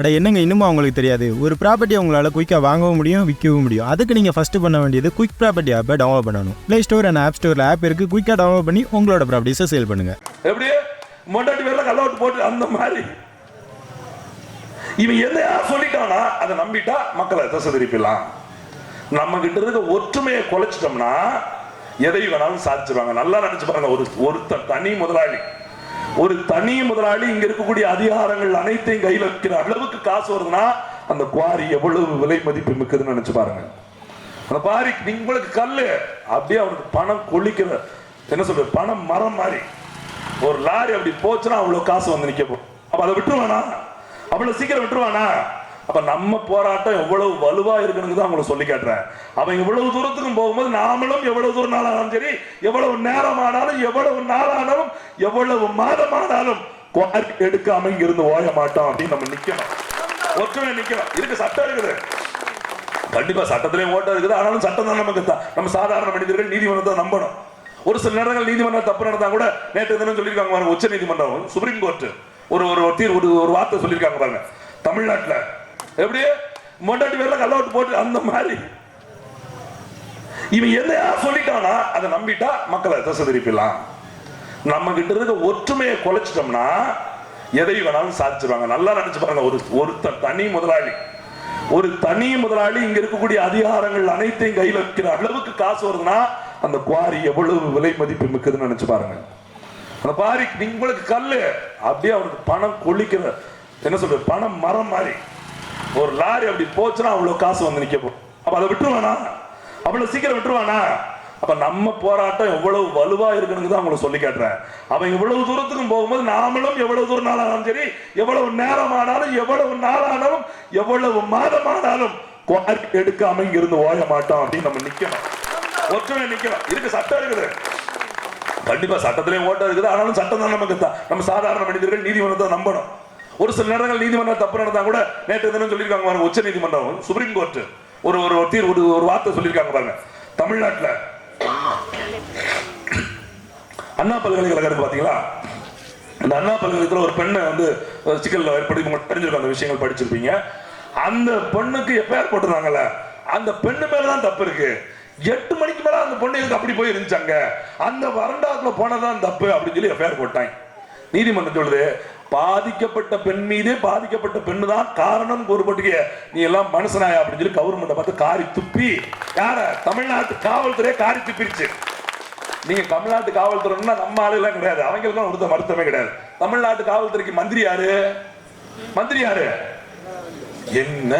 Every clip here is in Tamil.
அட என்னங்க இன்னுமா அவங்களுக்கு தெரியாது? ஒரு ப்ராப்பர்ட்டி உங்களால் குயிக்காக வாங்கவும் முடியும் விற்கவும் முடியும். அதுக்கு நீங்கள் ஃபஸ்ட்டு பண்ண வேண்டியது குயிக் ப்ராப்பர்ட்டி ஆப்பை டவுன்லோட் பண்ணணும். ப்ளே ஸ்டோர் அண்ட் ஆப் ஸ்டோரில் ஆப் இருக்குது குயிக்காக டவுன்லோட் பண்ணி உங்களோட ப்ராப்பர்ட்டிஸை சேல் பண்ணுங்கள் எப்படி? மொண்டாட்டி பேர்ல கல்லோட்டு போட்டு அந்த மாதிரி. இவன் எதையா சொல்லிட்டானா அதை நம்பிட்டா மக்களை தசை திருப்பிடலாம் நம்ம கிட்ட இருக்க ஒற்றுமையை குலைச்சிட்டோம்னா எதை வேணாலும் சாதிச்சிருவாங்க நல்லா நினைச்சு பாருங்க ஒரு ஒருத்தர் தனி முதலாளி. ஒரு தனி முதலாளி இங்க இருக்கக்கூடிய அதிகாரங்கள் அனைத்தையும் கையில வைக்கிற அளவுக்கு காசு வருதுன்னா அந்த குவாரி எவ்வளவு விலை மதிப்பு மிக்குதுன்னு நினைச்சு பாருங்க. அந்த பாரி உங்களுக்கு கல்லு. அப்படியே அவனுக்கு பணம் கொளிக்கிற என்ன சொல்றது பணம் மரம் மாதிரி. ஒரு லாரி அப்படி போச்சுன்னா அவ்வளவு காசு வந்து நிக்க போகும் அப்ப அதை விட்டுருவானா? அவ்வளவு சீக்கிரம் விட்டுருவானா? அப்ப நம்ம போராட்டம் எவ்வளவு வலுவா இருக்குன்னு தான் உங்களுக்கு சொல்லி காட்டுறேன். அவன் இவ்வளவு தூரத்துக்கும் போகும்போது நாமளும் எவ்வளவு தூரம் நாளானாலும் சரி எவ்வளவு நேரம் ஆனாலும் எவ்வளவு நாளானாலும் எவ்வளவு மாதம் ஆனாலும் எடுக்காம இங்க இருந்து ஓய மாட்டோம் அப்படின்னு நம்ம நிக்கணும். ஒற்றுமை நிக்கணும். இருக்கு சட்டம் இருக்குது. கண்டிப்பா சட்டத்திலேயும் ஓட்டம் இருக்குது. ஆனாலும் சட்டம் தான் நமக்கு தான் நம்ம சாதாரண மனிதர்கள் நீதிமன்றத்தை நம்பணும். ஒரு சில நேரங்கள் நீதிமன்றம் தப்பு நடந்தா கூட நேற்று தினம் சொல்லியிருக்காங்க உச்ச நீதிமன்றம் சுப்ரீம் கோர்ட் ஒரு ஒரு ஒரு ஒரு ஒரு வார்த்தை சொல்லியிருக்காங்க பாருங்க. தமிழ்நாட்டில் எப்படி? மொண்டாட்டி பேர்ல கல்லோட்டு போட்டு அந்த மாதிரி. இவன் எதையா சொல்லிட்டானா அதை நம்பிட்டா மக்களை தசை திருப்பிடலாம் நம்ம கிட்ட இருக்க ஒற்றுமையை குலைச்சிட்டோம்னா எதை வேணாலும் சாதிச்சிருவாங்க. நல்லா நினைச்சு பாருங்க ஒரு ஒருத்தன் தனி முதலாளி. ஒரு தனி முதலாளி இங்க இருக்கக்கூடிய அதிகாரங்கள் அனைத்தையும் கையில் வைக்கிற அளவுக்கு காசு வருதுன்னா அந்த குவாரி எவ்வளவு விலை மதிப்பு மிக்கதுன்னு நினைச்சு பாருங்க. அந்த பாரி உங்களுக்கு கல்லு. அப்படியே அவனுக்கு பணம் கொளிக்கிற என்ன சொல்றது பணம் மரம் மாதிரி. ஒரு லாரி அப்படி போச்சுன்னா அவ்வளவு காசு வந்து நிக்க அப்போ அப்ப அதை விட்டுருவானா? அவ்வளவு சீக்கிரம் விட்டுருவானா? அப்ப நம்ம போராட்டம் எவ்வளவு வலுவா இருக்குன்னு தான் அவங்களை சொல்லி காட்டுறேன். அவன் இவ்வளவு தூரத்துக்கும் போகும்போது நாமளும் எவ்வளவு தூரம் நாளானாலும் சரி எவ்வளவு நேரம் ஆனாலும் எவ்வளவு நாளானாலும் எவ்வளவு மாதம் ஆனாலும் குவாரி எடுக்காம இங்க இருந்து ஓய மாட்டோம் அப்படின்னு நம்ம நிக்கணும். ஒற்றுமை நிக்கணும். இருக்கு சட்டம் இருக்குது. கண்டிப்பா சட்டத்திலேயும் ஓட்டம் இருக்குது. ஆனாலும் சட்டம் தான் நமக்கு தான் நம்ம சாதாரண மனிதர்கள் நீதிமன்றத்தை நம்பணும். ஒரு சில நேரங்கள் நீதிமன்றம் தப்பு நடந்தா கூட நேற்று தினம் சொல்லியிருக்காங்க பாருங்க உச்ச நீதிமன்றம் சுப்ரீம் கோர்ட் ஒரு ஒரு ஒரு தீர் ஒரு ஒரு வார்த்தை சொல்லியிருக்காங்க பாருங்க. தமிழ்நாட்டுல அண்ணா பல்கலைக்கழகம் இருக்கு பாத்தீங்களா? அந்த அண்ணா பல்கலைக்கழகத்தில் ஒரு பெண்ணை வந்து சிக்கல் ஏற்படுத்தி உங்களுக்கு தெரிஞ்சிருக்கும் அந்த விஷயங்கள் படிச்சிருப்பீங்க. அந்த பெண்ணுக்கு எப்பயார் போட்டிருந்தாங்கல்ல அந்த பெண்ணு மேலதான் தப்பு இருக்கு. எட்டு மணிக்கு மேல அந்த பொண்ணு எனக்கு அப்படி போய் இருந்துச்சாங்க அந்த வரண்டாக்குள்ள போனதான் தப்பு அப்படின்னு சொல்லி எஃப்ஐஆர் போட்டாங்க. நீதிமன்றம் சொல்லுது பாதிக்கப்பட்ட பெண் மீதே பாதிக்கப்பட்ட பெண்ணு தான் காரணம் கூறப்பட்டிய நீ எல்லாம் மனுஷனாயா அப்படின்னு சொல்லி கவர்மெண்ட்டை பார்த்து காரி துப்பி. யார? தமிழ்நாட்டு காவல்துறையை காரி துப்பிருச்சு. நீங்க தமிழ்நாட்டு காவல்துறைன்னா நம்ம ஆளுலாம் கிடையாது. அவங்களுக்கும் ஒருத்த மருத்துவமே கிடையாது. தமிழ்நாட்டு காவல்துறைக்கு மந்திரி யாரு? மந்திரி யாரு? என்ன?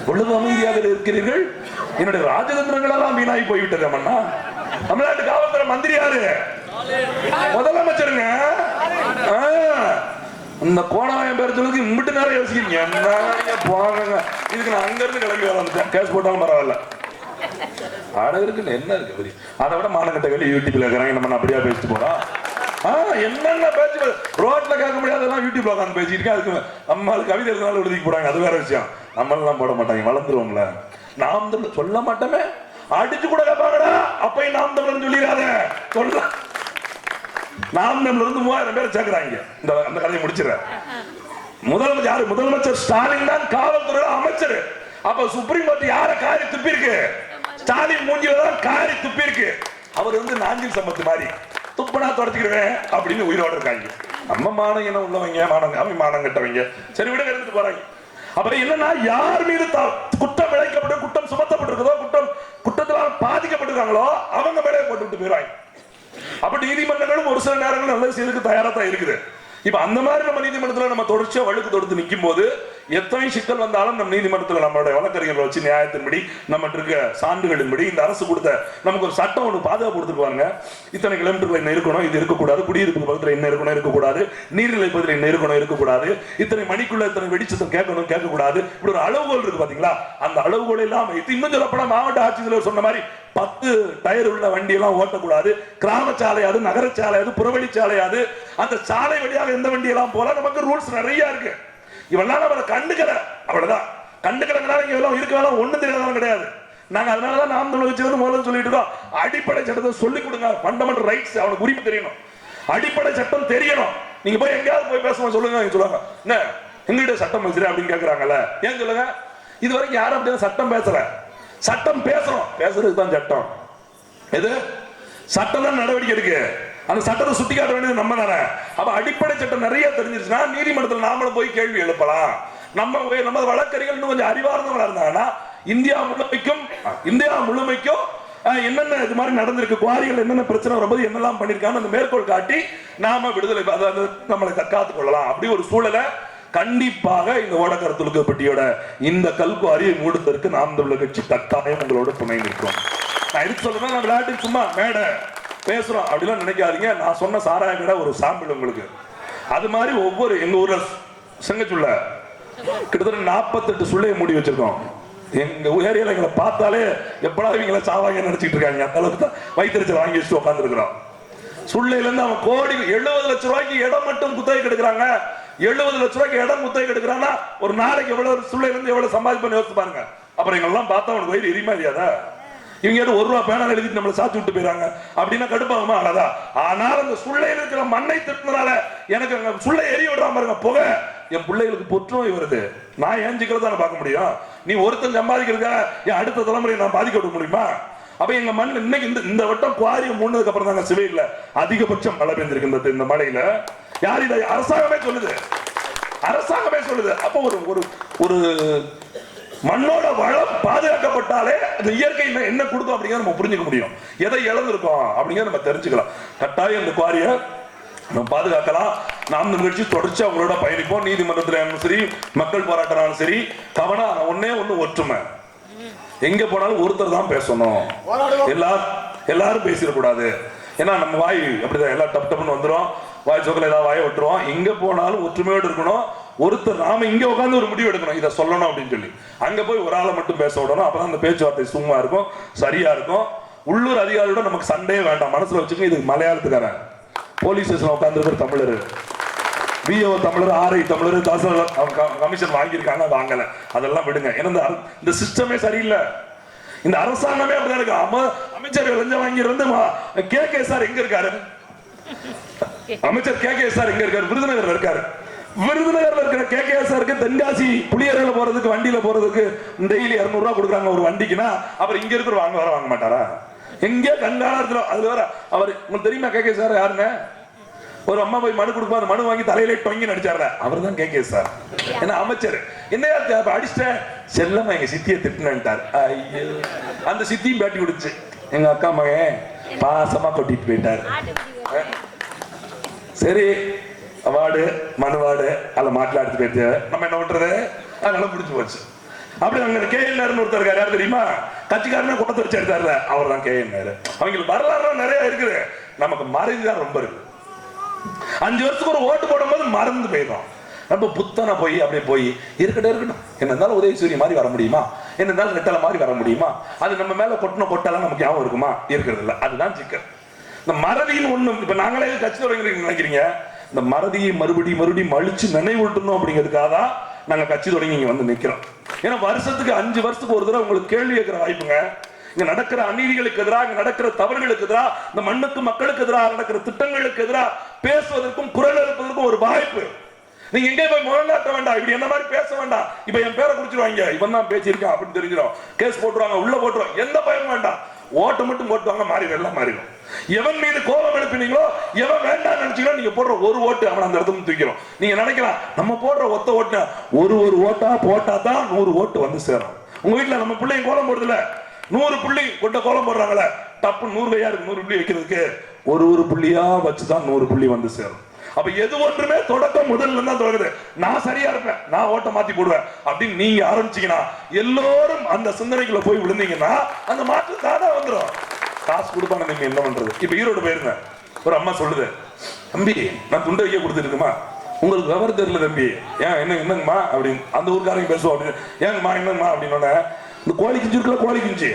இவ்வளவு அமைதியாக இருக்கிறீர்கள்? என்னுடைய ராஜதந்திரங்கள் எல்லாம் வீணாகி போய்விட்டது அம்மண்ணா தமிழ்நாட்டு காவல்துறை மந்திரி யாரு? முதலமைச்சருங்க. இந்த கோணாயம் பேர் சொல்லுக்கு இம்பிட்டு நேரம் யோசிக்கிறீங்க. என்ன நீங்க போங்க இதுக்கு நான் அங்க இருந்து கிளம்பி வர வந்துட்டேன். கேஸ் போட்டாலும் பரவாயில்ல. அழகுக்கு என்ன இருக்கு பெரிய அதை விட மானங்கட்ட வெளியே யூடியூப்ல இருக்கிறாங்க. நம்ம அப்படியா பேசிட்டு போறோம் என்னென்ன பேச்சு ரோட்ல கேட்க முடியாதெல்லாம் யூடியூப்ல உட்காந்து பேசிட்டு அதுக்கு நம்மளுக்கு கவிதை எழுதினாலும் எழுதிக்கு போறாங்க. அது வேற விஷயம். நம்மளெல்லாம் போட மாட்டாங்க. வளர்ந்துருவோம்ல. நாம் தமிழ் சொல்ல மாட்டோமே. அடிச்சு கூட கேட்பாங்கடா அப்பயும் நாம் தமிழ் சொல்லிடாத. சொல்ல நாம் இருந்து மூவாயிரம் பேரை சேர்க்கிறாங்க. இந்த அந்த கதையை முடிச்சிடறேன். முதலமைச்சர் யாரு? முதலமைச்சர் ஸ்டாலின் தான் காவல்துறை அமைச்சர். அப்ப சுப்ரீம் கோர்ட் யார காரி துப்பி இருக்கு ஸ்டாலின் மூஞ்சில தான் காரி துப்பி இருக்கு அவர் வந்து நாஞ்சில் சம்பத்து மாதிரி துப்பனா தொடச்சிக்கிறேன் அப்படின்னு உயிரோட இருக்காங்க. நம்ம மானம் என்ன உள்ளவங்க? மானம் அவன் மானம் கட்டவங்க. சரி விட இருந்துட்டு போறாங்க அப்புறம் என்னன்னா யார் மீது குற்றம் இழைக்கப்பட்டு குற்றம் சுமத்தப்பட்டிருக்குதோ குற்றம் குற்றத்தினால் பாதிக்கப்பட்டிருக்காங்களோ அவங்க மேலே போட்டு விட்டு போயிடுவாங்க. அப்ப நீதிமன்றங்களும் ஒரு சில நேரங்கள் நல்ல செய்யறதுக்கு தயாரா தான் இருக்குது. இப்ப அந்த மாதிரி நம்ம நீதிமன்றத்துல நம்ம தொடர்ச்சியா வழக்கு தொடுத்து நிற்கும் போது எத்தனை சிக்கல் வந்தாலும் நம்ம நீதிமன்றத்தில் நம்மளுடைய வழக்கறிஞர்களை வச்சு நியாயத்தின்படி நம்ம இருக்க சான்றுகளின்படி இந்த அரசு கொடுத்த நமக்கு ஒரு சட்டம் ஒன்று பாதுகாப்பு கொடுத்துருவாங்க இத்தனை கிலோமீட்டர்கள் என்ன இருக்கணும் இது இருக்கக்கூடாது. குடியிருப்பு பகுதியில் என்ன இருக்கணும் இருக்கக்கூடாது. நீர்நிலை பகுதியில் என்ன இருக்கணும் இருக்கக்கூடாது. இத்தனை மணிக்குள்ள இத்தனை வெடிச்சத்தம் கேட்கணும் கேட்கக்கூடாது. இப்படி ஒரு அளவுகோல் இருக்கு பாத்தீங்களா? அந்த அளவுகோல் எல்லாம் இன்னும் சொல்லப்போனா மாவட்ட ஆட்சித்தலைவர் சொன்ன மாதிரி பத்து டயர் உள்ள வண்டி எல்லாம் ஓட்டக்கூடாது. கிராம சாலையாது நகர சாலையாது புறவழி சாலையாது அந்த சாலை வழியாக எந்த வண்டி எல்லாம் போல நமக்கு ரூல்ஸ் நிறைய இருக்கு. இவெல்லாம் அவளை கண்டுக்கல. அவ்வளவுதான். கண்டுக்கலங்கிறனால இங்க எல்லாம் இருக்கவெல்லாம் ஒண்ணும் தெரியாதவங்க கிடையாது. நாங்க அதனாலதான் நாம் தமிழ் வச்சது முதல்ல சொல்லிட்டு இருக்கோம். அடிப்படை சட்டத்தை சொல்லி கொடுங்க. ஃபண்டமெண்டல் ரைட்ஸ் அவனுக்கு உரிமை தெரியணும். அடிப்படை சட்டம் தெரியணும். நீங்க போய் எங்கேயாவது போய் பேசுவோம் சொல்லுங்க சொல்லுவாங்க என்ன? எங்கிட்ட சட்டம் பேசுறேன் அப்படின்னு கேக்குறாங்கல்ல. ஏன் சொல்லுங்க? இது வரைக்கும் யாரும் அப்படின்னு சட்டம் பேசல. சட்டம் பேசணும். பேசுறதுக்கு தான் சட்டம். எது? சட்டம் தான் நடவடிக்கை இருக்கு அந்த சட்டத்தை சுட்டி காட்ட வேண்டியது நம்ம தானே. அப்ப அடிப்படை சட்டம் நிறைய தெரிஞ்சிருச்சுன்னா நீதிமன்றத்தில் நாமளும் போய் கேள்வி எழுப்பலாம். நம்ம நம்ம வழக்கறிஞர்கள் இன்னும் கொஞ்சம் அறிவார்ந்தவங்களா இருந்தாங்கன்னா இந்தியா முழுமைக்கும் இந்தியா முழுமைக்கும் என்னென்ன இது மாதிரி நடந்திருக்கு குவாரிகள் என்னென்ன பிரச்சனை வரும்போது என்னெல்லாம் பண்ணியிருக்காங்கன்னு அந்த மேற்கோள் காட்டி நாம விடுதலை அதாவது நம்மளை தற்காத்துக் கொள்ளலாம் அப்படி ஒரு சூழலை கண்டிப்பாக இந்த ஓடக்கர துலுக்கப்பட்டியோட இந்த கல்குவாரியை மூடுத்தருக்கு நாம் தமிழர் கட்சி கட்டாயம் உங்களோட துணை நிற்கும். நான் எதுக்கு சொல்றேன்னா நான் விளையாட்டு சும்மா மேடை. பேசுறோம் அப்படிலாம் நினைக்காதீங்க. நான் சொன்ன சாராய கடை ஒரு சாம்பிள் உங்களுக்கு. அது மாதிரி ஒவ்வொரு எங்க ஊர்ல செங்கச்சுள்ள கிட்டத்தட்ட நாற்பத்தெட்டு சுள்ளையை மூடி வச்சிருக்கோம். எங்க ஏரியால எங்களை பார்த்தாலே எப்படா இவங்கள சாவாங்க நினைச்சிட்டு இருக்காங்க. அந்த அளவுக்கு தான் வயிற்றுச்சல் வாங்கி வச்சுட்டு உட்காந்துருக்கிறோம் சுள்ளையில இருந்து அவன் கோடி எழுபது லட்சம் ரூபாய்க்கு இடம் மட்டும் குத்தகை எடுக்கிறாங்க எழுபது லட்சம் ரூபாய்க்கு இடம் குத்தகை எடுக்கிறான்னா ஒரு நாளைக்கு எவ்வளவு சுள்ளையில இருந்து எவ்வளவு சம்பாதிப்பேன்னு யோசிச்சு பாருங்க. அப்புறம் எங்கெல்லாம் பார்த்தா அவனுக்கு வயிறு எரியுமா இல்லையாதா? இவங்க ஏதோ ஒரு ரூபா பேனால் எழுதிட்டு நம்மளை சாத்தி விட்டு போயிறாங்க அப்படின்னா கடுப்பாகுமா? அழகா. ஆனால் அந்த சுள்ளையில் இருக்கிற மண்ணை திட்டுனால எனக்கு அங்க சுள்ளை எரிய விடுறாம பாருங்க புகை. என் பிள்ளைகளுக்கு புற்றுநோய் வருது. நான் ஏஞ்சிக்கிறத பார்க்க முடியும்? நீ ஒருத்தன் சம்பாதிக்கிறதுக்கா என் அடுத்த தலைமுறையை நான் பாதிக்க விட முடியுமா? அப்ப எங்க மண் இன்னைக்கு இந்த இந்த வட்டம் குவாரியை மூணதுக்கு அப்புறம் தாங்க சிவையில் அதிகபட்சம் மழை பெஞ்சிருக்கின்றது இந்த- மழையில. யார் இதை? அரசாங்கமே சொல்லுது. அரசாங்கமே சொல்லுது. அப்போ ஒரு ஒரு ஒரு மண்ணோட வளம் பாதுகாக்கப்பட்டாலே அந்த இயற்கை என்ன- கொடுக்கும் அப்படிங்கிறத நம்ம புரிஞ்சுக்க முடியும். எதை இழந்திருக்கோம் அப்படிங்கிறத நம்ம தெரிஞ்சுக்கலாம். கட்டாயம் இந்த குவாரியை நம்ம பாதுகாக்கலாம். நாம் இந்த நிகழ்ச்சி தொடர்ச்சி அவங்களோட பயணிப்போம். நீதிமன்றத்தில் ஆனாலும் சரி மக்கள் போராட்டம்னாலும் சரி கவனம் ஒன்னே ஒண்ணு ஒற்றுமை. எங்க போனாலும் ஒருத்தர் தான் பேசணும். எல்லாரும் எல்லாரும் பேசிடக்கூடாது. ஏன்னா நம்ம வாய் அப்படிதான் எல்லாம் டப் டப்னு வந்துரும். வாய் சோக்கில் ஏதாவது வாயை விட்டுருவோம் எங்க போனாலும் ஒற்றுமையோடு இருக்கணும். ஒருத்தர் நாம இங்க உட்கார்ந்து ஒரு முடிவு எடுக்கணும். இதை சொல்லணும் அப்படின்னு சொல்லி. அங்க போய் ஒரு ஆளை மட்டும் பேச விடணும். அப்பதான் அந்த பேச்சுவார்த்தை சும்மா இருக்கும் சரியா இருக்கும். உள்ளூர் அதிகாரியோட நமக்கு சண்டையே வேண்டாம். மனசுல வச்சுக்கோங்க இது மலையாளத்துக்காரன். போலீஸ் ஸ்டேஷன் உட்காந்துருக்கிற தமிழர். பிஓ தமிழர் ஆர்ஐ தமிழர் தாசர் கமிஷன் வாங்கியிருக்காங்க வாங்கல. அதெல்லாம் விடுங்க. ஏன்னா இந்த சிஸ்டமே சரியில்லை. இந்த அரசாங்கமே அப்படிதான் இருக்கு. அம அமைச்சர் லஞ்சம் வாங்கி வந்து கே கே சார் எங்க இருக்காரு? அமைச்சர் கே கே சார் எங்க இருக்காரு? விருதுநகர்ல இருக்காரு. விருதுநகர்ல இருக்கிற கே கே சாருக்கு தென்காசி புளியரையில போறதுக்கு வண்டியில போறதுக்கு டெய்லி இருநூறு ரூபா கொடுக்குறாங்க ஒரு வண்டிக்குன்னா அப்புறம் இங்க இருக்கிற வாங்க வர வாங்க மாட்டாரா? எங்கே கண்காணத்துல அதுல வர அவர் உங்களுக்கு தெரியுமா கே கே சார் யாருன்னு ஒரு அம்மா போய் மனு கொடுப்பா அந்த மனு வாங்கி தலையில டொங்கி நடிச்சார்ல. அவர் தான் கே சார் என்ன அமைச்சர் என்னையா அடிச்சிட்டேன் செல்லம்மா எங்க சித்தியை திட்டுனான்ட்டார். ஐயோ. அந்த சித்தியும் பேட்டி கொடுச்சு எங்க அக்கா மகன் பாசமா கொட்டிட்டு போயிட்டாரு. சரி. அவார்டு மனுவாடு அதில் மாట్లాடுத்து போயிட்டு நம்ம என்ன பண்றது? அதனால முடிஞ்சு போச்சு. அப்படி அங்க கே என் ஒருத்தர் இருக்காரு யார் தெரியுமா? கட்சிக்காரனே குளத்தை வச்சு எடுத்தாருல. அவர் தான் கே என் அவங்களுக்கு வரலாறு நிறைய இருக்குது. நமக்கு மறைந்து தான் ரொம்ப இருக்கு. அஞ்சு வருஷத்துக்கு ஒரு ஓட்டு போடும்போது மறந்து போயிடும் ரொம்ப புத்தனை போய் அப்படியே போய் இருக்கட்டும் இருக்கட்டும். என்ன இருந்தாலும் உதயசூரிய மாதிரி வர முடியுமா? என்ன இருந்தாலும் நெட்டலை மாதிரி வர முடியுமா? அது நம்ம மேல கொட்டின கொட்டெல்லாம் நமக்கு ஞாபகம் இருக்குமா? இருக்கிறது இல்ல. அதுதான் சிக்கல். இந்த மறதியின் ஒண்ணும் இப்ப நாங்களே கட்சி தொடங்குறீங்க நினைக்கிறீங்க. இந்த மறதியை மறுபடியும் மறுபடியும் மழிச்சு நினைவூட்டணும் அப்படிங்கிறதுக்காக தான் நாங்கள் கட்சி தொடங்கி இங்கே வந்து நிற்கிறோம் ஏன்னா வருஷத்துக்கு அஞ்சு வருஷத்துக்கு ஒரு தடவை உங்களுக்கு கேள்வி கேட்கிற வாய்ப்புங்க. இங்க நடக்கிற அநீதிகளுக்கு எதிராக இங்கே நடக்கிற தவறுகளுக்கு எதிராக இந்த மண்ணுக்கு மக்களுக்கு எதிராக நடக்கிற திட்டங்களுக்கு எதிராக பேசுவதற்கும் குரல் எழுப்பதற்கும் ஒரு வாய்ப்பு. நீங்க எங்கே போய் முரண்டாட்ட வேண்டாம். இப்படி என்ன மாதிரி பேச வேண்டாம். இப்ப என் பேரை குடிச்சிருவாங்க இவன் தான் பேச்சிருக்கான் அப்படின்னு தெரிஞ்சிடும். கேஸ் போட்டுருவாங்க உள்ள போட்டுருவாங்க. எந்த பயமும் வேண்டாம். ஓட்டு மட்டும் போட்டுவாங்க மாறிடும் எல்லாம் மாறிடும். எவன் மீது கோபம் எழுப்பினீங்களோ எவன் வேண்டாம் நினைச்சீங்களோ நீங்க போடுற ஒரு ஓட்டு அவன் அந்த இடத்துல தூக்கிறோம் நீங்க நினைக்கலாம் நம்ம போடுற ஒத்த ஓட்டு ஒரு ஒரு ஓட்டா போட்டா தான் நூறு ஓட்டு வந்து சேரும். உங்க வீட்டுல நம்ம பிள்ளைங்க கோலம் போடுறதுல நூறு புள்ளி கொண்ட கோலம் போடுறாங்களே டப்பு நூறு கையா இருக்கு நூறு புள்ளி வைக்கிறதுக்கு. ஒரு ஒரு புள்ளியா வச்சுதான் நூறு புள்ளி வந்து சேரும். அப்ப எது ஒன்றுமே தொடக்கம் முதல்ல தான் தொடங்குது. நான் சரியா இருப்பேன் நான் ஓட்ட மாத்தி போடுவேன் அப்படின்னு நீங்க ஆரம்பிச்சீங்கன்னா எல்லோரும் அந்த சிந்தனைக்குள்ள போய் விழுந்தீங்கன்னா அந்த மாற்றம் தானே வந்துடும் காசு கொடுப்பாங்க நீங்க என்ன பண்றது? இப்ப ஈரோடு போயிருந்தேன் ஒரு அம்மா சொல்லுது தம்பி நான் துண்டு வைக்க கொடுத்துருக்குமா? உங்களுக்கு விவரம் தெரியல தம்பி. ஏன் என்ன என்னங்கம்மா? அப்படின்னு அந்த ஊருக்காரங்க பேசுவோம் அப்படின்னு ஏங்கம்மா என்னங்கம்மா? அப்படின்னு இந்த கோழி குஞ்சு இருக்குல்ல கோழி குஞ்சு.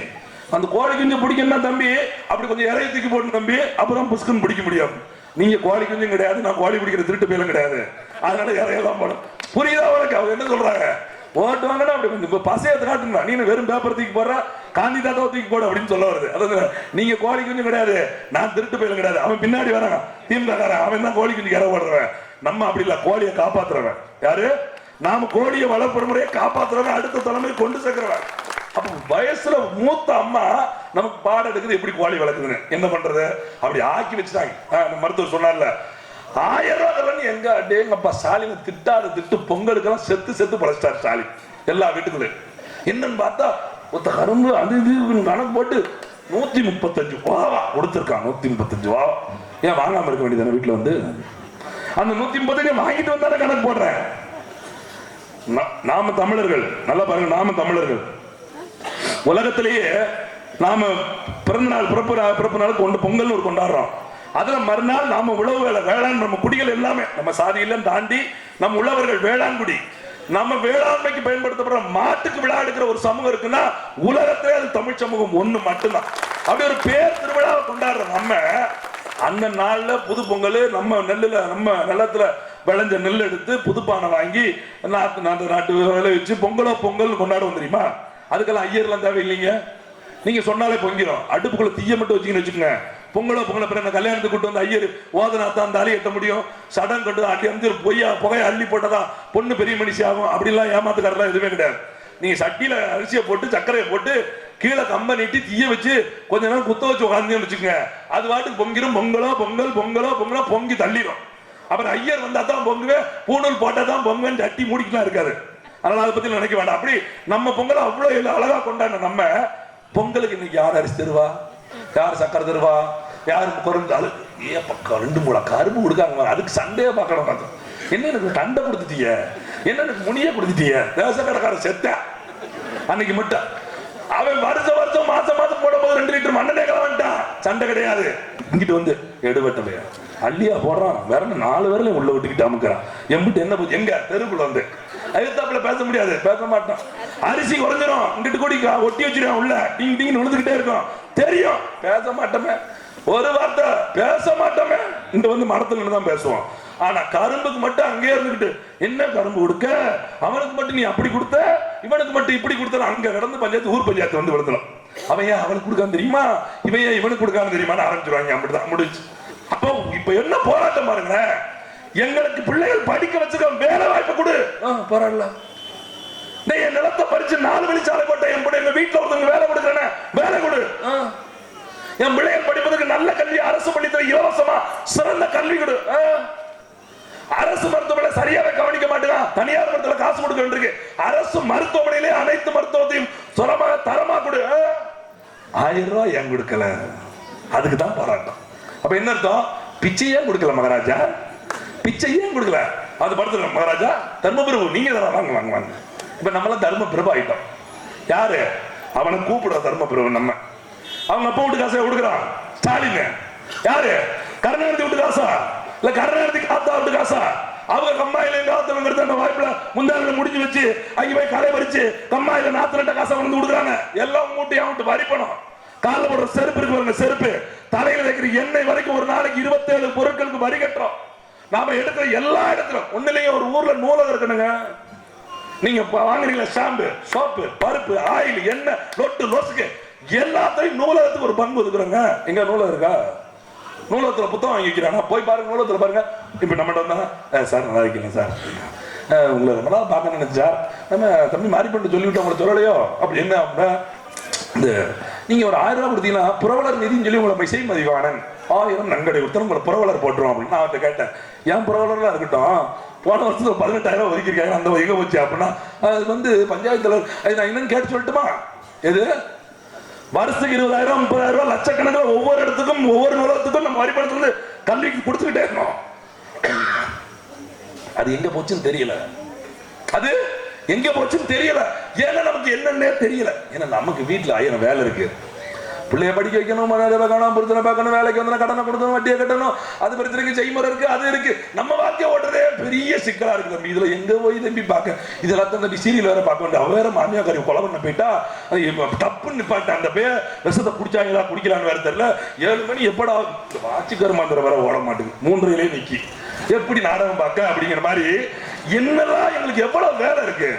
அந்த கோழி குஞ்சு பிடிக்கணும்னா தம்பி அப்படி கொஞ்சம் இறைய தூக்கி போட்டு தம்பி அப்புறம் புஷ்குன்னு பிடிக்க முடியும் நீங்க கோழி குஞ்சும் கிடையாது நான் கோழி பிடிக்கிற திருட்டு பேரும் கிடையாது. அதனால இறையெல்லாம் போடும் புரியுதா உனக்கு? அவங்க என்ன சொல்றாங்க ஓட்டு வாங்கினா அப்படி கொஞ்சம் பசையத்தை காட்டுங்க நீ வெறும் பேப்பர் தூக்கி போடுற? காந்தி தாத்தாவை தூக்கி போட அப்படின்னு சொல்ல வருது. அதாவது நீங்க கோழி குஞ்சு கிடையாது. நான் திருட்டு பயிலும் கிடையாது. அவன் பின்னாடி வரான். திமுக காரன். அவன் தான் கோழி குஞ்சு இற போடுறவன். நம்ம அப்படி இல்ல. கோழியை காப்பாத்துறவன். யாரு? நாம கோழியை வளர்ப்புற முறையை காப்பாத்துறவன். அடுத்த தலைமை கொண்டு சேர்க்கிறவன். அப்ப வயசுல மூத்த அம்மா நமக்கு பாடம் எடுக்குது எப்படி கோழி வளர்க்குதுன்னு. என்ன பண்றது? அப்படி ஆக்கி வச்சுட்டாங்க. மருத்துவர் சொன்னார்ல ஆயிரம் ரூபாய் கல்லணி எங்க அடேங்கப்பா ஸ்டாலின் திட்டாத திட்டு பொங்கலுக்கெல்லாம் செத்து செத்து பழச்சிட்டார் ஸ்டாலின். எல்லா வீட்டுக்குள்ளே என்னன்னு பார்த்தா ஒத்த கரும்பு அது இது கணக்கு போட்டு நூத்தி முப்பத்தஞ்சு வாவா கொடுத்துருக்கான் நூத்தி முப்பத்தஞ்சு வாவா ஏன் வாங்காம இருக்க வேண்டியதானே வீட்டுல வந்து? அந்த நூத்தி முப்பத்தஞ்சு வாங்கிட்டு வந்தானே கணக்கு போடுறேன். நாம தமிழர்கள் நல்லா பாருங்க நாம தமிழர்கள். உலகத்திலேயே நாம பிறந்த நாள் பிறப்பு பிறப்பு நாள் கொண்டு பொங்கல் ஒரு கொண்டாடுறோம். அதுல மறுநாள் நாம உழவு வேலை வேளாண் நம்ம குடிகள் எல்லாமே நம்ம சாதியெல்லாம் தாண்டி நம்ம உழவர்கள் வேளாண்குடி நம்ம வேளாண்மைக்கு பயன்படுத்தப்படுற மாட்டுக்கு விழா எடுக்கிற ஒரு சமூகம் இருக்குன்னா உலகத்திலே அது தமிழ் சமூகம் ஒண்ணு மட்டும்தான். அப்படி ஒரு பேர் திருவிழாவை கொண்டாடுற நம்ம அந்த நாள்ல புது பொங்கல் நம்ம நெல்லுல நம்ம நிலத்துல விளைஞ்ச நெல் எடுத்து புதுப்பானை வாங்கி நாட்டு நாட்டு நாட்டு விளை வச்சு பொங்கலோ பொங்கல் கொண்டாடுவோம் தெரியுமா? அதுக்கெல்லாம் ஐயர்லாம் தேவை இல்லைங்க நீங்க சொன்னாலே பொங்கிடும் அடுப்புக்குள்ள தீய மட்டும் வச்சுக்கின்னு வச்சுக்கோங்க. பொங்கலோ பொங்கல பிறகு இந்த கல்யாணத்துக்கு கூட்டு வந்து ஐயர் ஓதனாத்தான் அந்த அலி எட்ட முடியும். சடம் கொண்டு அடி வந்து பொய்யா புகையை அள்ளி போட்டதா? பொண்ணு பெரிய மனுஷி ஆகும். அப்படிலாம் ஏமாத்துக்காரெல்லாம் எதுவுமே கிடையாது. நீங்க சட்டியில அரிசியை போட்டு சர்க்கரையை போட்டு கீழே கம்ப நீட்டி தீய வச்சு கொஞ்ச நேரம் குத்த வச்சு உட்காந்து வச்சுக்கோங்க. அது பாட்டுக்கு பொங்கிரும். பொங்கலோ பொங்கல் பொங்கலோ பொங்கலோ பொங்கி தள்ளிடும் அப்புறம் ஐயர் வந்தா தான் பொங்குவேன் பூணூல் போட்டா தான் பொங்கன்னு சட்டி மூடிக்கலாம் இருக்காரு. அதனால அதை பத்தி நினைக்க வேண்டாம். அப்படி நம்ம பொங்கலை அவ்வளவு அழகா கொண்டாடின நம்ம பொங்கலுக்கு இன்னைக்கு யார் அரிசி தருவா? யார் சக்கரை தருவா? யாருக்கு குறைந்து ஏன் ஏ பக்கம் ரெண்டு மூளை கரும்பு கொடுக்காங்க அதுக்கு சண்டையை பார்க்கணும் பார்த்தோம் என்ன எனக்கு கண்டை கொடுத்துட்டீங்க என்ன எனக்கு முனிய கொடுத்துட்டீங்க தேசக்கடைக்காரன் செத்த. அன்னைக்கு மட்டும் அவன் வருஷம் வருஷம் மாசம் மாசம் போடும்போது ரெண்டு லிட்டர் மண்ணெண்ணெய் கலவன்ட்டான் சண்டை கிடையாது. இங்கிட்டு வந்து எடுபட்டவையா அள்ளியா போடுறான். வேற நாலு பேர்ல உள்ள விட்டுக்கிட்டு அமுக்கிறான். எம்பிட்டு என்ன போச்சு? எங்க? தெருக்குள்ள வந்து. எதிர்த்தாப்புல பேச முடியாது. பேச மாட்டான். அரிசி குறைஞ்சிரும். இங்கிட்டு கூடி ஒட்டி வச்சிருக்கான் உள்ள. டிங் டிங் விழுந்துகிட்டே இருக்கும். தெரியும். பேச மாட்டோமே. ஒரு வார்த்தை பேச மாட்டோமே. இந்த வந்து மரத்துல தான் பேசுவோம். ஆனா கரும்புக்கு மட்டும் அங்கேயே இருந்துகிட்டு என்ன கரும்பு கொடுக்க அவனுக்கு மட்டும் நீ அப்படி கொடுத்த? இவனுக்கு மட்டும் இப்படி கொடுத்த அங்க நடந்து பஞ்சாயத்து ஊர் பஞ்சாயத்து வந்து விழுந்தலாம் அவன் ஏன் அவனுக்கு கொடுக்காம தெரியுமா? இவன் ஏன் இவனுக்கு கொடுக்காம தெரியுமான்னு ஆரம்பிச்சிருவாங்க. அப்படிதான் முடிச்சு அப்போ இப்ப என்ன போராட்டம் பாருங்களேன் எங்களுக்கு பிள்ளைகள் படிக்க வச்சுக்க வேலை வாய்ப்பு கொடு. போராடலாம் பரவாயில்ல. என் நிலத்தை பறிச்சு நாலு வழிச்சாலை போட்ட என் கூட எங்க வீட்டுல ஒருத்தவங்க வேலை கொடுக்குறேன்னு வேலை கொடு. என் பிள்ளைய படிப்பதற்கு நல்ல கல்வி அரசு பள்ளித்துல இலவசமா சிறந்த கல்வி கொடு. அரசு மருத்துவமனை சரியாக கவனிக்க மாட்டேங்கான் தனியார் மருத்துவ காசு கொடுக்க வேண்டியிருக்கு. அரசு மருத்துவமனையிலே அனைத்து மருத்துவத்தையும் சுரமாக தரமா கொடு. ஆயிரம் ரூபாய் ஏன் கொடுக்கல? அதுக்கு தான் போராட்டம். அப்ப என்ன அர்த்தம்? பிச்சை ஏன் கொடுக்கல மகாராஜா? பிச்சை ஏன் கொடுக்கல? அது படத்துல மகாராஜா. தர்மபிரபு நீங்க தானே வாங்க வாங்க வாங்க. இப்ப நம்மளாம் தர்மபிரபு ஆயிட்டோம் யாரு? அவனை கூப்பிடுற தர்மபிரபு நம்ம. அவங்க அப்பா வீட்டு காசை கொடுக்குறான். ஸ்டாலின். யாரு? கருணாநிதி வீட்டு காசா? இல்ல கருணாநிதி காத்தா வீட்டு காசா? அவங்க கம்மாயில காத்தவங்கிறது அந்த வாய்ப்புல முந்தாளில முடிஞ்சு வச்சு அங்கே போய் களை பறிச்சு கம்மாயில நாத்து நட்ட காசை வந்து கொடுக்குறாங்க. எல்லாம் மூட்டையும் அவன்ட்டு வரி பணம் காலில் போடுற செருப்பு இருக்கு பாருங்க செருப்பு. தலையில வைக்கிற எண்ணெய் வரைக்கும் ஒரு நாளைக்கு இருபத்தேழு பொருட்களுக்கு வரி கட்டுறோம். நாம எடுக்கிற எல்லா இடத்துலும் ஒண்ணுலயும் ஒரு ஊர்ல நூலகம் இருக்கணுங்க. நீங்க வாங்குறீங்களா ஷாம்பு சோப்பு பருப்பு ஆயில் எண்ணெய் லொட்டு லொசுக்கு. எல்லாத்தையும் நூலகத்துக்கு ஒரு பண்பு இருக்கிறாங்க எங்க நூலகம் இருக்கா? நூலகத்துல புத்தகம் வாங்கி வைக்கிறாங்க. போய் பாருங்க நூலகத்துல பாருங்க. இப்ப நம்மகிட்ட வந்தாங்க சார் நல்லா இருக்கீங்க சார்? உங்களை ரொம்ப நாள் பார்க்க நினைச்சா நம்ம தம்பி மாறி பண்ணிட்டு சொல்லிவிட்டோம் உங்களை சொல்லலையோ? அப்படி என்ன அப்படின்னா இந்த நீங்க ஒரு ஆயிரம் ரூபாய் கொடுத்தீங்கன்னா புரவலர் நிதின்னு சொல்லி உங்களை இசை மதிவானன் ஆயிரம் நன்கடை கொடுத்தா உங்களை புரவலர் போட்டுரும் அப்படின்னு நான் அவர்கிட்ட கேட்டேன். ஏன் புரவலர்லாம் இருக்கட்டும்? போன வருஷத்துல பதினெட்டாயிரம் ரூபாய் ஒதுக்கிருக்காங்க அந்த எங்க போச்சு அப்படின்னா அது வந்து பஞ்சாயத்து தலைவர் நான் என்னன்னு கேட்டு சொல்லட்டுமா? எது? வருஷத்துக்கு இருபதாயிரம் முப்பதாயிரம் ரூபாய் லட்சக்கணக்கில் ஒவ்வொரு இடத்துக்கும் ஒவ்வொரு நூலகத்துக்கும் நம்ம வரி பணத்துல கல்விக்கு கொடுத்துக்கிட்டே இருக்கோம் அது எங்க போச்சுன்னு தெரியல. அது எங்க போச்சுன்னு தெரியல. ஏன்னா நமக்கு என்னன்னே தெரியல. ஏன்னா நமக்கு வீட்டுல ஆயிரம் வேலை இருக்கு. பிள்ளைய படிக்க வைக்கணும் மனைவி பார்க்கணும் புருஷனை பார்க்கணும் வேலைக்கு வந்தனா கடனை கொடுக்கணும் வட்டியை கட்டணும் அது பிரச்சனைக்கு செய்முறை இருக்கு அது இருக்கு. நம்ம வாழ்க்கை பெரிய சிக்கலா இருக்கு தம்பி. இதுல எங்க போய் தம்பி பார்க்க? இதெல்லாம் தம்பி சீரியல் வேற பார்க்க வேண்டிய அவ வேற மாமியா கறி கொலை பண்ண போயிட்டா தப்புன்னு இப்ப அந்த பேர் விஷத்தை குடிச்சாங்களா குடிக்கலான்னு வேற தெரியல. ஏழு மணி எப்படா வாட்சிக்கர் மாந்திரம் வேற ஓட மாட்டேங்குது. மூன்றையிலே நிக்கி. எப்படி நாடகம் பார்க்க அப்படிங்கிற மாதிரி என்னெல்லாம் எங்களுக்கு எவ்வளவு வேலை இருக்கு?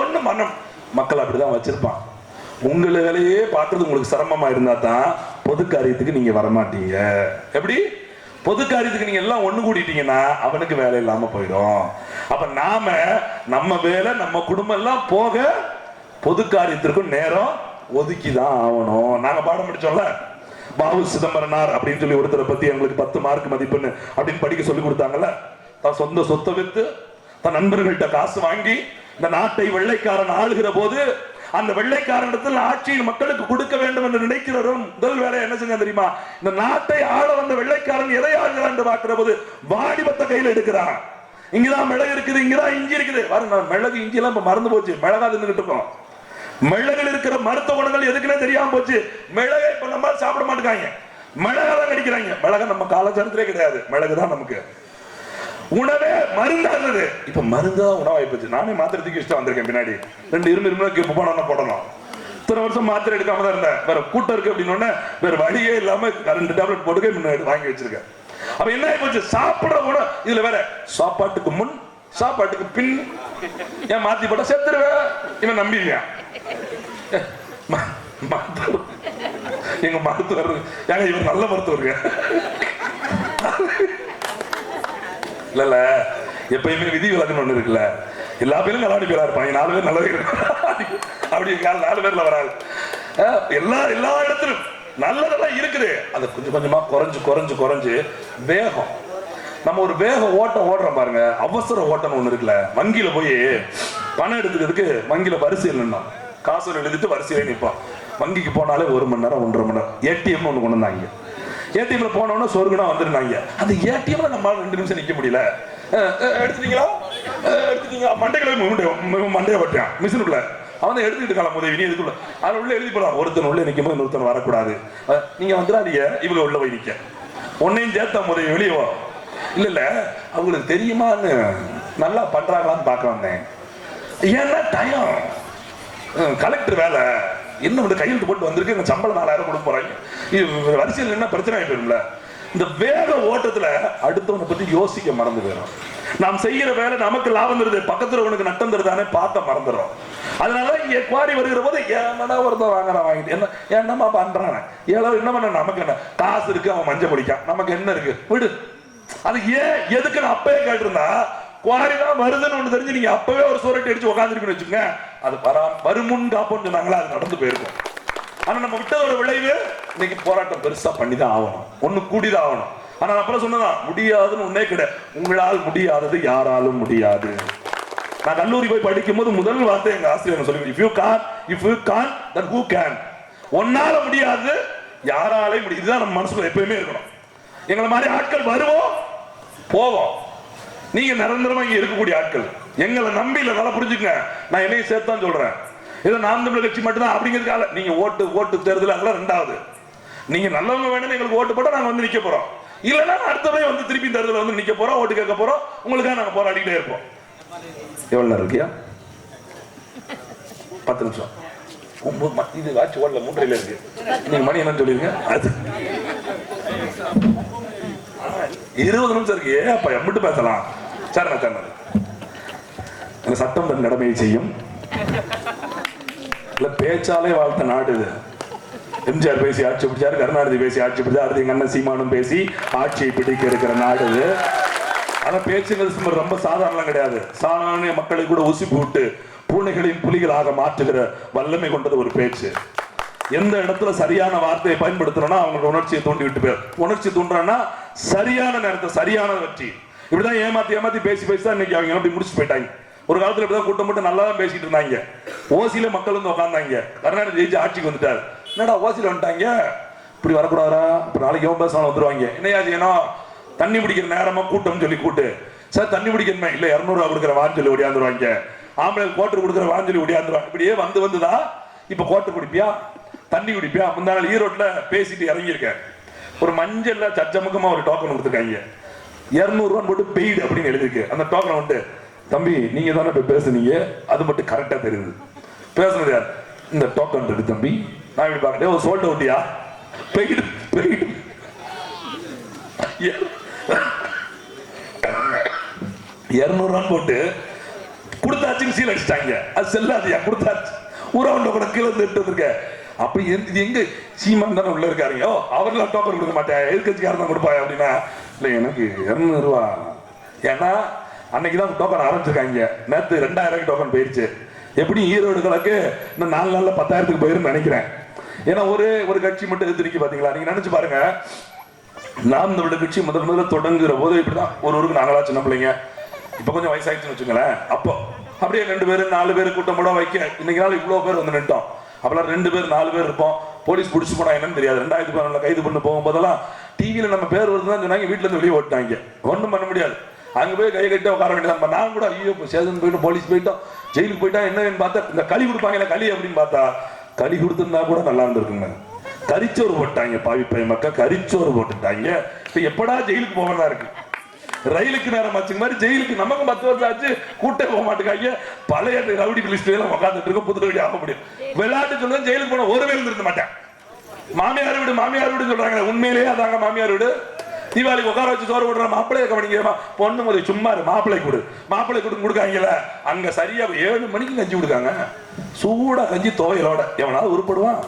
ஒண்ணு மனம் மக்கள் அப்படிதான் வச்சிருப்பான். உங்களை வேலையே பார்க்கறது உங்களுக்கு சிரமமா இருந்தா தான் பொது காரியத்துக்கு நீங்க வரமாட்டீங்க. எப்படி? பொது காரியத்துக்கு நீங்க எல்லாம் ஒண்ணு கூட்டிட்டீங்கன்னா அவனுக்கு வேலை இல்லாம போயிடும். அப்ப நாம நம்ம வேலை நம்ம குடும்பம் எல்லாம் போக பொது காரியத்திற்கும் நேரம் ஒதுக்கி தான் ஆகணும். நாங்க பாடம் படிச்சோம்ல? பாபு சிதம்பரனார் அப்படின்னு சொல்லி ஒருத்தரை பத்தி எங்களுக்கு பத்து மார்க் மதிப்புன்னு அப்படின்னு படிக்க சொல்லி கொடுத்தாங்கல்ல? தன் சொந்த சொத்தை வித்து தன் நண்பர்கள்ட்ட காசு வாங்கி இந்த நாட்டை வெள்ளைக்காரன் ஆளுகிற போது அந்த வெள்ளைக்காரனிடத்தில் ஆட்சியில் மக்களுக்கு கொடுக்க வேண்டும் என்று நினைக்கிறவரும் முதல் வேலை என்ன செஞ்சா தெரியுமா? இந்த நாட்டை ஆள வந்த வெள்ளைக்காரன் எதை ஆளுகிறான் என்று பார்க்கிற போது வாடிபத்த கையில் எடுக்கிறான். இங்கதான் மிளகு இருக்குது இங்கதான் இஞ்சி இருக்குது. பாருங்க மிளகு இஞ்சி எல்லாம் இப்ப மறந்து போச்சு. மிளகா தின்னுகிட்டு இருக்கோம். மிளகில் இருக்கிற மருத்துவ குணங்கள் எதுக்குன்னே தெரியாம போச்சு. மிளகை இப்ப நம்ம சாப்பிட மாட்டேங்காங்க மிளகா தான் கிடைக்கிறாங்க. மிளகா நம்ம காலச்சாரத்திலே கிடையாது. மிளகு தான் நமக்கு. உணவே மருந்தா இருந்தது. இப்ப மருந்தா உணவாய் போச்சு. நானே மாத்திரத்துக்கு இஷ்டம் வந்திருக்கேன் பின்னாடி. ரெண்டு இரும்பு இரும்பு இப்ப போனோம்னா போடணும் இத்தனை வருஷம் மாத்திரை எடுக்காம தான் இருந்தேன். வேற கூட்டம் இருக்கு அப்படின்னு வேற வழியே இல்லாம ரெண்டு டேப்லெட் போட்டுக்க முன்னாடி வாங்கி வச்சிருக்கேன். அப்ப என்ன போச்சு? சாப்பிட உணவு இதுல வேற சாப்பாட்டுக்கு முன் சாப்பாட்டுக்கு பின். ஏன் மாத்தி போட்டா செத்துருவேன் இவன் நம்பிடுவேன் ம- மருத்துவர். எங்க மருத்துவர் ஏங்க இவர் நல்ல மருத்துவருங்க. இல்லைல்ல. எப்பயுமே விதி விலக்குன்னு ஒண்ணு இருக்குல்ல. எல்லா பேரும் நல்லபடி பேரா இருப்பாங்க நாலு பேர் நல்லவே அப்படி நாலு பேர்ல வராது. எல்லா எல்லா இடத்திலும் நல்லதெல்லாம் இருக்குது. அது கொஞ்சம் கொஞ்சமா குறைஞ்சு குறைஞ்சு குறைஞ்சு வேகம். நம்ம ஒரு வேக ஓட்டம் ஓடுறோம் பாருங்க. அவசர ஓட்டம் ஒண்ணு இருக்குல்ல. வங்கியில போய் பணம் எடுத்துக்கிறதுக்கு வங்கியில வரிசையில் நின்னோம். காசு எழுதிட்டு வரிசையில நிற்போம் வங்கிக்கு போனாலே ஒரு மணி நேரம் ஒன்றரை மணி நேரம். ஏடிஎம் ஒன்று கொண்டு வந்தாங்க. ஏடிஎம்ல போனோம்னா சொர்க்குனா வந்துருந்தாங்க. அந்த ஏடிஎம்ல நம்மளால ரெண்டு நிமிஷம் நிக்க முடியல. எடுத்துட்டீங்களா? எடுத்துட்டீங்க. மண்டைகளை மண்டையை பட்டான் மிஷினுக்குள்ள அவன் தான் எடுத்துக்கிட்டு காலம் உதவி. நீ இதுக்குள்ள அதில் உள்ள எழுதி போலாம் ஒருத்தன் உள்ள நிற்கும் போது இன்னொருத்தன் வரக்கூடாது. நீங்க வந்துடாதீங்க. இவங்க உள்ள போய் நிக்க. உன்னையும் சேர்த்த உதவி வெளியே வா. இல்ல இல்ல. அவங்களுக்கு தெரியுமான்னு நல்லா பண்றாங்களான்னு பார்க்க வந்தேன். ஏன்னா டயம் கலெக்டர் வேலை. என்ன வந்து கையெழுத்து போட்டு வந்திருக்கு? இந்த சம்பளம் நாலாயிரம் கொடுக்க போறாங்க. வரிசையில் என்ன பிரச்சனை ஆகிடும்ல இந்த வேக ஓட்டத்துல அடுத்தவனை பத்தி யோசிக்க மறந்து போயிடும். நாம் செய்யற வேலை நமக்கு லாபம் தருது. பக்கத்துல உனக்கு நட்டம் தருதானே பார்த்த மறந்துடும் அதனால இங்க குவாரி வருகிற போது என்னடா ஒருத்தன் வாங்குறான் வாங்கிட்டு? என்ன என்னமா பண்றான்? ஏழோ என்ன பண்ண? நமக்கு என்ன? காசு இருக்கு அவன் மஞ்சள் பிடிக்கான். நமக்கு என்ன இருக்கு? விடு. அது ஏன் எதுக்குன்னு அப்பவே கேட்டிருந்தா குவாரி தான் வருதுன்னு ஒண்ணு தெரிஞ்சு நீங்க அப்பவே ஒரு சூரட்டி அடிச்சு உட்காந்துருக்குன்னு வச்சுக்கோங்க. அது வரா வருமுன் காப்போம்னு சொன்னாங்களா அது நடந்து போயிருக்கும். ஆனா நம்ம விட்டதோட விளைவு இன்னைக்கு போராட்டம் பெருசா பண்ணி தான் ஆகணும். ஒண்ணு கூடிதான் ஆகணும். ஆனா அப்புறம் சொன்னதான் முடியாதுன்னு ஒன்னே கிடையாது உங்களால் முடியாதது யாராலும் முடியாது. நான் கல்லூரி போய் படிக்கும் போது முதல் வார்த்தை எங்க ஆசிரியர் சொல்லி if you can if you can then who can ஒன்னால முடியாது யாராலே முடியும் இதுதான் நம்ம மனசுக்குள்ள எப்பயுமே இருக்கணும். எங்களை மாதிரி ஆட்கள் வருவோம் போவோம். நீங்க நிரந்தரமா இங்க இருக்கக்கூடிய ஆட்கள். எங்களை நம்பி இல்ல நல்லா புரிஞ்சுக்கங்க. நான் என்னையும் சேர்த்தான் சொல்றேன். இதை நாம் தமிழர் கட்சி மட்டும்தான் அப்படிங்கிறதுக்காக நீங்க ஓட்டு ஓட்டு தேர்தல் அதெல்லாம் ரெண்டாவது. நீங்க நல்லவங்க வேணும்னு எங்களுக்கு ஓட்டு போட்டா நாங்க வந்து நிக்க போறோம். இல்லைன்னா அடுத்த முறை வந்து திருப்பி தேர்தல் வந்து நிக்க போறோம் ஓட்டு கேட்க போறோம். உங்களுக்காக நாங்க போராடிக்கிட்டே இருப்போம். எவ்வளவு நேரம் இருக்கியா? பத்து நிமிஷம். ஒன்பது ம- இது வாட்ச் ஓடல மூன்றையில இருக்கு. நீங்க மணி என்னன்னு சொல்லிருங்க. அது. இருபது நிமிஷம் இருக்கு. ஏன் அப்ப எம்பிட்டு பேசலாம். சரிண்ணா சரிண்ணா இந்த சட்டம் தன் கடமையை செய்யும். இல்ல பேச்சாலே வாழ்த்த நாடு இது. எம்ஜிஆர் பேசி ஆட்சி பிடிச்சாரு கருணாநிதி பேசி ஆட்சி பிடிச்சாரு அடுத்து எங்க அண்ணன் சீமானும் பேசி ஆட்சியை பிடிக்க இருக்கிற நாடு இது. ஆனா பேச்சுங்கிறது ரொம்ப சாதாரணம் கிடையாது. சாதாரண மக்களை கூட உசுப்பி விட்டு பூனைகளையும் புலிகளாக மாற்றுகிற வல்லமை கொண்டது ஒரு பேச்சு. எந்த இடத்துல சரியான வார்த்தையை பயன்படுத்துறோம்னா அவங்களோட உணர்ச்சியை தூண்டி விட்டு போயிரு உணர்ச்சி தூண்டுறோம்னா சரியான நேரத்தை சரியான வெற்றி இப்படிதான் ஏமாத்தி ஏமாத்தி பேசி பேசி தான் இன்னைக்கு அவங்க அப்படி முடிச்சு போயிட்டாங்க. ஒரு காலத்துல இப்படிதான் கூட்டம் மட்டும் நல்லா தான் பேசிட்டு இருந்தாங்க. ஓசியில மக்கள் வந்து உட்காந்தாங்க கருணாநிதி ஜெயிச்சு ஆட்சிக்கு வந்துட்டாரு. என்னடா ஓசியில வந்துட்டாங்க? இப்படி வரக்கூடாதா? இப்ப நாளைக்கு யோகா பேசணும் வந்துருவாங்க. என்னையா செய்யணும்? தண்ணி பிடிக்கிற நேரமா கூட்டம் சொல்லி கூட்டு. சார் தண்ணி பிடிக்கணுமே இல்ல இருநூறுவா கொடுக்குற வான்னு சொல்லி ஓடியாந்துருவாங்க. ஆம்பளை கோட்டர் கொடுக்குற வான்னு சொல்லி ஓடியாந்துருவாங்க. இப்படியே வந்து வந்துதான் இப்ப கோட்டர் குடிப்பியா? தண்ணி குடிப்பியா? முந்தா நாள் ஈரோட்ல பேசிட்டு இறங்கியிருக்கேன். ஒரு மஞ்சள்ல சச்சமுகமா ஒரு டோக்கன் கொடுத்துருக்காங்க. இருநூறுவான்னு போட்டு பெய்டு அப்படின்னு எழுதிருக்கு அந்த டோக்கனை வந்துட்டு தம்பி நீங்க தானே இப்ப பேசுனீங்க? அது மட்டும் கரெக்டா தெரியுது. பேசுனது யார்? இந்த டோக்கன் இருக்கு தம்பி நான் இப்படி பார்க்கட்டே ஒரு சோல்ட் ஓட்டியா பெய்டு பெய்டு. இரநூறுவான்னு போட்டு கொடுத்தாச்சுன்னு சீல் அடிச்சிட்டாங்க. அது செல்லாதியா? கொடுத்தாச்சு. ஊரவண்ட கூட கீழே இருந்து வந்திருக்க. அப்ப எங்க? சீமான் தானே உள்ள இருக்காருங்க. ஓ அவர்லாம் டோக்கன் கொடுக்க மாட்டேன். எதிர்கட்சிக்காரன் தான் கொடுப்பாய் அப்படின்னா இல்லை எனக்கு இரநூறுவா ரூபா. ஏன்னா அன்னைக்கு தான் டோக்கன் ஆரம்பிச்சிருக்காங்க. நேற்று ரெண்டாயிரம் டோக்கன் போயிடுச்சு எப்படி ஈரோடு கிழக்கு இன்னும் நாலு நாள்ல பத்தாயிரத்துக்கு போயிருன்னு நினைக்கிறேன். ஏன்னா ஒரே ஒரு கட்சி மட்டும் எதிர்த்து பார்த்தீங்களா நீங்கள் நீங்க பாருங்க. நாம் தமிழர் கட்சி முதல் முதல்ல தொடங்குற போது இப்படி தான் ஒரு ஊருக்கு நாங்களா சின்ன பிள்ளைங்க. இப்போ கொஞ்சம் வயசாயிடுச்சுன்னு வச்சுங்களேன் அப்போ அப்படியே ரெண்டு பேர் நாலு பேர் கூட்டம் கூட வைக்க இன்னைக்கு நாள் இவ்வளோ பேர் வந்து நின்ட்டோம். அப்பெல்லாம் ரெண்டு பேர் நாலு பேர் இருப்போம். போலீஸ் பிடிச்சி போனா என்னன்னு தெரியாது. ரெண்டாயிரத்தி பதினொன்றில் கைது பண்ண போகும்போதெல்லாம் டிவியில நம்ம பேர் வருதுன்னு சொன்னாங்க வீட்டுல இருந்து வெளியே ஓட்டாங்க ஒன்றும் பண்ண முடியாது. அங்க போய் கை கட்டி உட்கார வேண்டியதான் நான் கூட ஐயோ சேதன் போயிட்டோம் போலீஸ் போயிட்டோம் ஜெயிலுக்கு போயிட்டா என்னன்னு பார்த்தா இந்த களி கொடுப்பாங்க களி அப்படின்னு பார்த்தா களி கொடுத்துருந்தா கூட நல்லா இருந்திருக்குங்க. கரிச்சோறு போட்டாங்க பாவி மக்கள் கரிச்சோறு போட்டுட்டாங்க. இப்போ எப்படா ஜெயிலுக்கு போவதா இருக்கு? ரயிலுக்கு நேரம் ஆச்சு. மாதிரி ஜெயிலுக்கு நமக்கு பத்து வருஷம் ஆச்சு. கூட்டே போக மாட்டேங்காங்க. பழைய ரவுடி லிஸ்ட் எல்லாம் உட்காந்துட்டு இருக்கோம். புது ரவுடி ஆக முடியும். விளையாட்டு சொல்லுவேன் ஜெயிலுக்கு போன ஒரு வேலை இருக்க மாட்டேன். மாமியார் வீடு மாமியார் வீடு சொல்றாங்க உண்மையிலேயே அதாங்க மாமியார் வீடு. தீபாவளிக்கு உட்கார வச்சு சோறு போடுற மாப்பிள்ளைய கவனிக்கிறமா பொண்ணு முதல் சும்மா இரு, மாப்பிள்ளை கொடு. மாப்பிள்ளை கொடு கொடுக்காங்கல்ல அங்க சரியா ஏழு மணிக்கு கஞ்சி கொடுக்காங்க. சூடா கஞ்சி துவையலோட எவனாவது உருப்படுவான்.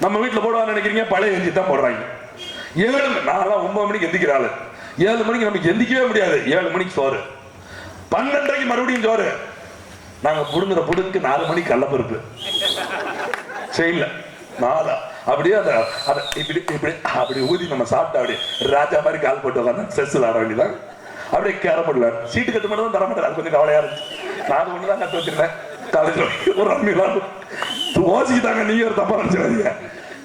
நம்ம வீட்டில் போடுவான்னு நினைக்கிறீங்க பழைய கஞ்சி தான் போடுறாங்க. ஏழு மணி- நான்லாம் ஒன்பது மணிக்கு எந்திக்கிற ஆளு. ஏழு மணிக்கு நமக்கு எந்திக்கவே முடியாது ஏழு மணிக்கு சோறு. பன்னெண்டரைக்கு மறுபடியும் சோறு. நாங்க புடுங்குற புடுக்கு நாலு மணிக்கு கள்ளப்பருப்பு செய்யல. நாலா. அப்படியே அந்த அதை இப்படி இப்படி அப்படி ஊதி நம்ம சாப்பிட்டா அப்படியே ராஜா மாதிரி கால் போட்டு உட்காந்து செஸ் விளாட வேண்டியதான் அப்படியே கேரம் போடல சீட்டு கட்டு மட்டும் தான் தர மாட்டேன் அது கொஞ்சம் கவலையா இருந்துச்சு. நான் அது ஒன்று தான் கற்று வச்சிருந்தேன். காலேஜில் ஒரு அம்மி விளாடு ஓசிக்கிட்டாங்க. நீங்க ஒரு தப்பா நினைச்சாதீங்க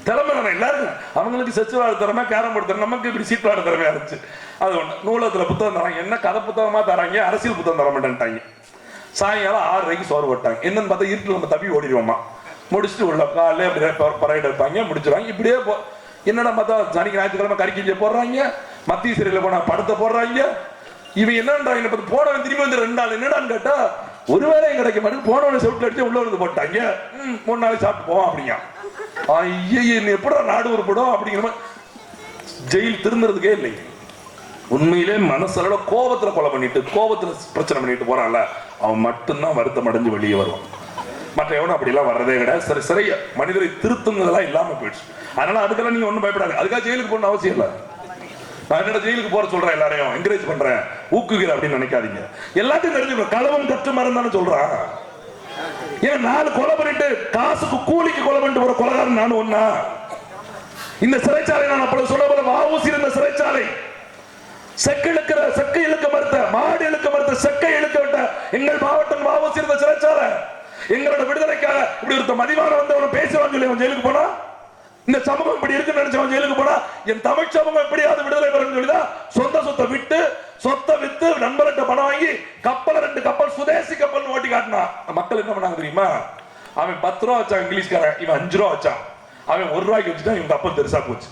திறமை நம்ம எல்லாருக்கும். அவங்களுக்கு செஸ் விளாட திறமை கேரம் போர்டு திறமை நமக்கு இப்படி சீட் விளாட திறமையா இருந்துச்சு. அது ஒன்று நூலகத்தில் புத்தகம் தராங்க. என்ன கதை புத்தகமா தராங்க? அரசியல் புத்தகம் தர மாட்டேன்ட்டாங்க. சாயங்காலம் ஆறரைக்கு சோறு போட்டாங்க. என்னன்னு பார்த்தா இருட்டில் நம்ம தப்பி ஓடிடுவோமா? முடிச்சுட்டு உள்ள காலையில அப்படியே ப- பறையிட இருப்பாங்க முடிச்சிருவாங்க. இப்படியே போ என்னடா பார்த்தா சனிக்கு ஞாயிற்றுக்கிழமை கறிக்கிஞ்ச போடுறாங்க மத்திய சிறையில் போனால் படத்தை போடுறாங்க. இவன் என்னன்றாங்க இப்போ போனவன் திரும்பி வந்து ரெண்டு நாள் என்னடான்னு கேட்டால் ஒரு வேலையும் கிடைக்க மாட்டேங்குது. போனவனை செவிட்டில் அடிச்சு உள்ள வந்து போட்டாங்க. ம், மூணு நாளைக்கு சாப்பிட்டு போவோம் அப்படிங்க. ஐயே எப்படா நாடு உருப்படும் அப்படிங்கிற மாதிரி. ஜெயில் திருந்துறதுக்கே இல்லை. உண்மையிலே மனசளவுல கோபத்துல கொலை பண்ணிட்டு கோபத்துல பிரச்சனை பண்ணிட்டு போறான்ல. அவன் மட்டும்தான் வருத்தம் அடைஞ்சு வெளியே வருவான். மற்ற எவனும் அப்படிலாம் வர்றதே கிடையாது. சரி சிறைய மனிதரை திருத்துங்கிறதெல்லாம் இல்லாம போயிடுச்சு. அதனால அதுக்கெல்லாம் நீங்க ஒன்றும் பயப்படாது அதுக்காக ஜெயிலுக்கு போகணும் அவசியம் இல்லை. நான் என்னோட ஜெயிலுக்கு போற சொல்றேன் எல்லாரையும்? என்கரேஜ் பண்றேன். ஊக்குகிறேன் அப்படின்னு நினைக்காதீங்க. எல்லாத்தையும் தெரிஞ்சுக்கணும். களவும் கற்று மறந்தானே சொல்றான். ஏன் நாலு கொலை பண்ணிட்டு காசுக்கு கூலிக்கு கொலை பண்ணிட்டு போற கொலகாரன் நானும் ஒண்ணா? இந்த சிறைச்சாலை நான் அப்படி சொல்ல போல வாவூசி இருந்த சிறைச்சாலை. செக்கு இழுக்கிற செக்கை இழுக்க மறுத்த மாடு இழுக்க மறுத்த செக்கை இழுக்க விட்ட எங்கள் மாவட்டம் வாவூசி இருந்த சிறைச்சாலை. எங்களோட விடுதலைக்காக இப்படி ஒருத்த மதிவான வந்தவன் பேசுவான் சொல்லி அவன் ஜெயிலுக்கு போனா? இந்த சமூகம் இப்படி இருக்குன்னு நினைச்சவன் ஜெயிலுக்கு போனா? என் தமிழ் சமூகம் எப்படியாவது விடுதலை பெறணும்னு சொல்லிதான் சொந்த சொத்தை விட்டு சொத்தை வித்து நண்பர்கிட்ட பணம் வாங்கி கப்பல் ரெண்டு கப்பல் சுதேசி கப்பல் ஓட்டி காட்டினான். மக்கள் என்ன பண்ணாங்க தெரியுமா? அவன் பத்து ரூபா வச்சான் இங்கிலீஷ்காரன். இவன் அஞ்சு ரூபா வச்சான். அவன் ஒரு ரூபாய்க்கு வச்சுட்டான் இவன் கப்பல் பெருசா போச்சு.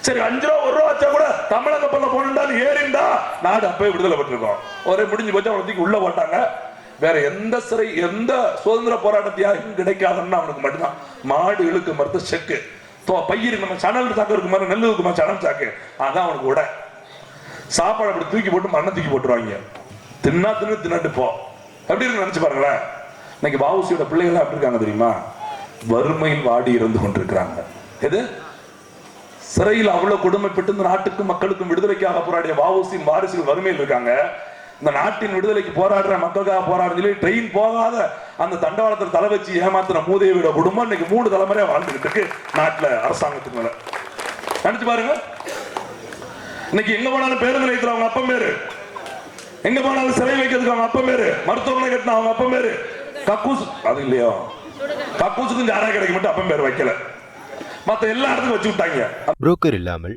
சரி அஞ்சு ரூபா ஒரு ரூபா வச்சா கூட தமிழக கப்பல்ல போனா ஏறிண்டா. நாடு அப்பவே விடுதலை பெற்றிருக்கோம். ஒரே முடிஞ்சு போச்சு அவனை உள்ள போட்டாங்க. வேற எந்த சிறை எந்த சுதந்திர போராட்ட தியாகம் கிடைக்காதுன்னா அவனுக்கு மட்டும்தான். மாடு இழுக்கு மறுத்து செக்கு. தோ பயிர் நம்ம சணல் சாக்கு இருக்கு மாதிரி நெல் இருக்குமா சணல் சாக்கு. அதான் அவனுக்கு உடை. சாப்பாடு அப்படி தூக்கி போட்டு மண்ணை தூக்கி போட்டுருவாங்க. தின்னா தின்னு தின்னாட்டு போ. எப்படி இருக்கு நினைச்சு பாருங்களேன். இன்னைக்கு பாவுசியோட பிள்ளைகள் எப்படி இருக்காங்க தெரியுமா? வறுமையில் வாடி இருந்து கொண்டிருக்கிறாங்க. எது? சிறையில் அவ்வளவு கொடுமைப்பட்டு இந்த நாட்டுக்கும் மக்களுக்கும் விடுதலைக்காக போராடிய வாவுசியின் வாரிசுகள் வறுமையில் இருக்காங்க. இந்த நாட்டின் விடுதலைக்கு போராடுற மக்களுக்காக போராடுன்னு சொல்லி ட்ரெயின் போகாத அந்த தண்டவாளத்தில் தலை வச்சு ஏமாத்துற மூதேவியோட குடும்பம் இன்னைக்கு மூணு தலைமுறையா வாழ்ந்துகிட்டு இருக்கு நாட்டில் அரசாங்கத்துக்கு மேல. நினைச்சு பாருங்க. இன்னைக்கு எங்க போனாலும் பேருந்து நிலையத்துல அவங்க அப்பம் பேரு. எங்க போனாலும் சிலை வைக்கிறதுக்கு அவங்க அப்பம் பேரு. மருத்துவமனை கட்டின அவங்க அப்பம் பேரு. கக்கூஸ் அது இல்லையோ? கக்கூசுக்கும் ஜாரா கிடைக்க மட்டும் அப்பம் பேர் வைக்கல. மத்த எல்லா இடத்துக்கும் வச்சு விட்டாங்க. புரோக்கர் இல்லாமல்